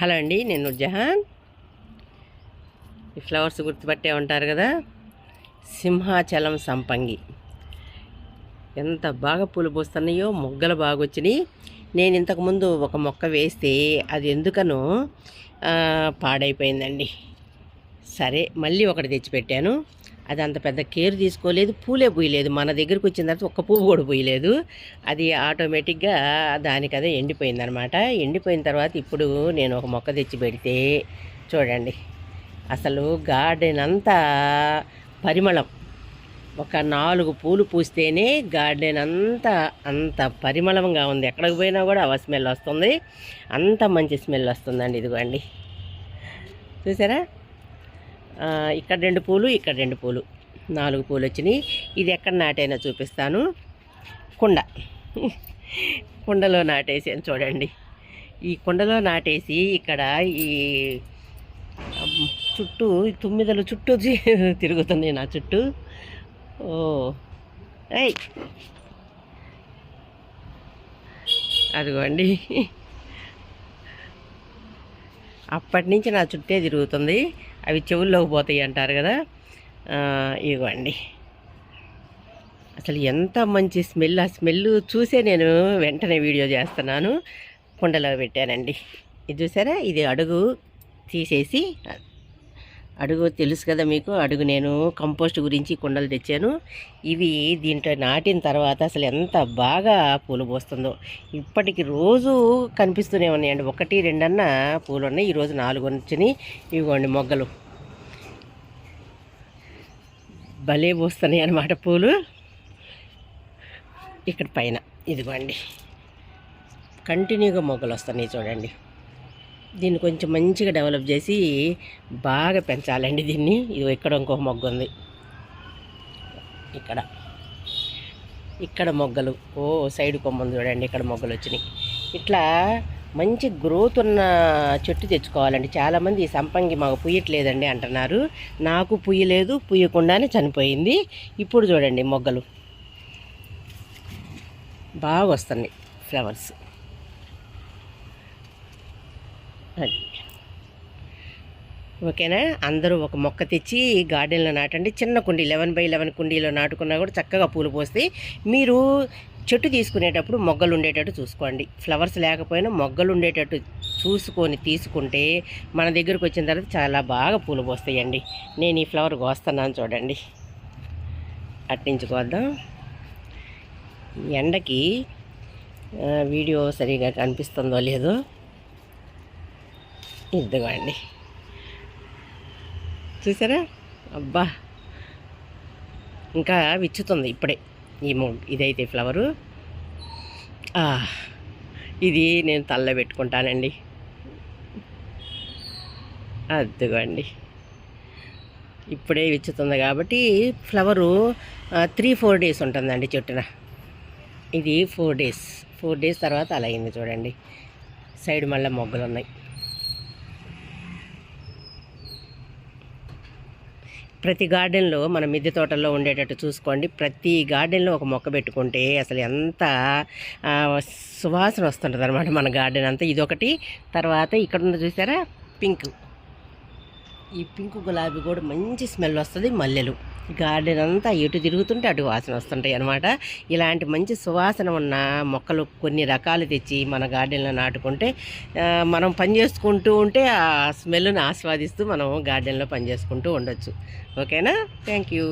Hello అండి నేను జహాన్. ఈ ఫ్లవర్స్ గుర్తుపట్టే ఉంటారు కదా సింహాచలం సంపంగి. ఎంత బాగా పూలు పూస్తున్నాయో మొగ్గలు బాగా వచ్చినాయి నేను ఇంతకుముందు ఒక మొక్క వేస్తే అది ఎందుకనో పాడైపోయిందండి. సరే మళ్ళీ ఒకటి తెచ్చిపెట్టాను. అది అంత పెద్ద కేర్ తీసుకోలేదు పూలే పూయలేదు. మన దగ్గరికి వచ్చిన తర్వాత ఒక్క పువ్వు కూడా పూయలేదు. అది ఆటోమేటిక్గా దానికి అదే ఎండిపోయింది అనమాట ఎండిపోయిన తర్వాత ఇప్పుడు నేను ఒక మొక్క తెచ్చి పెడితే చూడండి అసలు గార్డెన్ అంతా పరిమళం. ఒక నాలుగు పూలు పూస్తేనే గార్డెన్ అంతా అంత పరిమళంగా ఉంది. ఎక్కడికి పోయినా కూడా అవ స్మెల్ వస్తుంది. అంత మంచి స్మెల్ వస్తుందండి ఇదిగోండి. చూసారా? ఇక్కడ రెండు పూలు ఇక్కడ రెండు పూలు. నాలుగు పూలు వచ్చినాయి. ఇది ఎక్కడ నాటైనా చూపిస్తాను. కుండ. కుండలో నాటేసాను చూడండి. ఈ కుండలో నాటేసి ఇక్కడ ఈ చుట్టూ ఈ తుమ్మిదలు చుట్టూ తి- తిరుగుతుంది నా చుట్టూ. ఓ. ఏయ్. అదిగోండి. అప్పటి నుంచి నా చుట్టే తిరుగుతుంది. అవి చెవుల్లోకి పోతాయి అంటారు కదా. ఇవ్వండి. అసలు ఎంత మంచి స్మెల్ ఆ స్మెల్ చూసే నేను వెంటనే వీడియో చేస్తున్నాను. కుండలో పెట్టానండి. ఇది చూసారా? ఇది అడుగు తీసేసి అడుగు తెలుసు కదా మీకు. అడుగు నేను కంపోస్ట్ గురించి కుండలు తెచ్చాను. ఇవి దీంట్లో నాటిన తర్వాత అసలు ఎంత బాగా పూలు పోస్తుందో. ఇప్పటికి రోజు కనిపిస్తూనే ఉన్నాయండి. ఒకటి రెండన్న పూలు ఉన్నాయి ఈరోజు నాలుగు వచ్చినాయి. ఇవ్వండి మొగ్గలు. భలే పూస్తున్నాయి అన్నమాట పూలు. ఇక్కడ పైన. ఇదిగోండి. కంటిన్యూగా మొగ్గలు వస్తున్నాయి చూడండి. దీన్ని కొంచెం మంచిగా డెవలప్ చేసి బాగా పెంచాలండి దీన్ని. ఇది ఇక్కడ ఇంకో మొగ్గ ఉంది. ఇక్కడ. ఇక్కడ మొగ్గలు. ఓ సైడ్ కొమ్మలు చూడండి ఇక్కడ మొగ్గలు వచ్చినాయి. ఇట్లా మంచి గ్రోత్ ఉన్న చెట్టు తెచ్చుకోవాలండి. చాలామంది ఈ సంపంగి మాకు పుయ్యట్లేదండి అంటున్నారు. నాకు పుయ్యలేదు పుయ్యకుండానే చనిపోయింది. ఇప్పుడు చూడండి మొగ్గలు. బాగా వస్తున్నాయి ఫ్లవర్స్ అది. ఓకేనా? అందరూ ఒక మొక్క తెచ్చి గార్డెన్లో నాటండి. చిన్న కుండీ లెవెన్ బై లెవెన్ కుండీలో నాటుకున్నా కూడా చక్కగా పూలు పోస్తాయి మీరు చెట్టు తీసుకునేటప్పుడు మొగ్గలు ఉండేటట్టు చూసుకోండి. ఫ్లవర్స్ లేకపోయినా మొగ్గలు ఉండేటట్టు చూసుకొని తీసుకుంటే మన దగ్గరకు వచ్చిన తర్వాత చాలా బాగా పూలు పోస్తాయండి. నేను ఈ ఫ్లవర్ కోస్తున్నాను చూడండి. అట్టించుకోద్దాం ఎండకి వీడియో సరిగా కనిపిస్తుందో లేదో ఇదిగోండి. చూసారా? అబ్బా! ఇంకా విచ్చుతుంది ఇప్పుడే ఈ మూ ఇదైతే ఫ్లవరు. ఇది నేను తలలో పెట్టుకుంటానండి. అదిగోండి. ఇప్పుడే విచ్చుతుంది కాబట్టి ఫ్లవరు త్రీ ఫోర్ డేస్ ఉంటుందండి చెట్టున. ఇది ఫోర్ డేస్. ఫోర్ డేస్ తర్వాత అలా అయింది చూడండి. సైడ్ మళ్ళీ మొగ్గలు ఉన్నాయి ప్రతి గార్డెన్లో మన మిద్దె తోటల్లో ఉండేటట్టు చూసుకోండి. ప్రతి గార్డెన్లో ఒక మొక్క పెట్టుకుంటే అసలు ఎంత సువాసన వస్తుంటుంది అనమాట మన గార్డెన్ అంతా. ఇదొకటి. తర్వాత ఇక్కడ ఉన్న చూసారా? పింక్. ఈ పింక్ గులాబీ కూడా మంచి స్మెల్ వస్తుంది మల్లెలు. గార్డెన్ అంతా ఎటు తిరుగుతుంటే అటు వాసన వస్తుంటాయి అనమాట ఇలాంటి మంచి సువాసన ఉన్న మొక్కలు కొన్ని రకాలు తెచ్చి మన గార్డెన్లో నాటుకుంటే మనం పని చేసుకుంటూ ఉంటే ఆ స్మెల్ని ఆస్వాదిస్తూ మనం గార్డెన్లో పని చేసుకుంటూ ఉండొచ్చు. ఓకేనా? Thank you.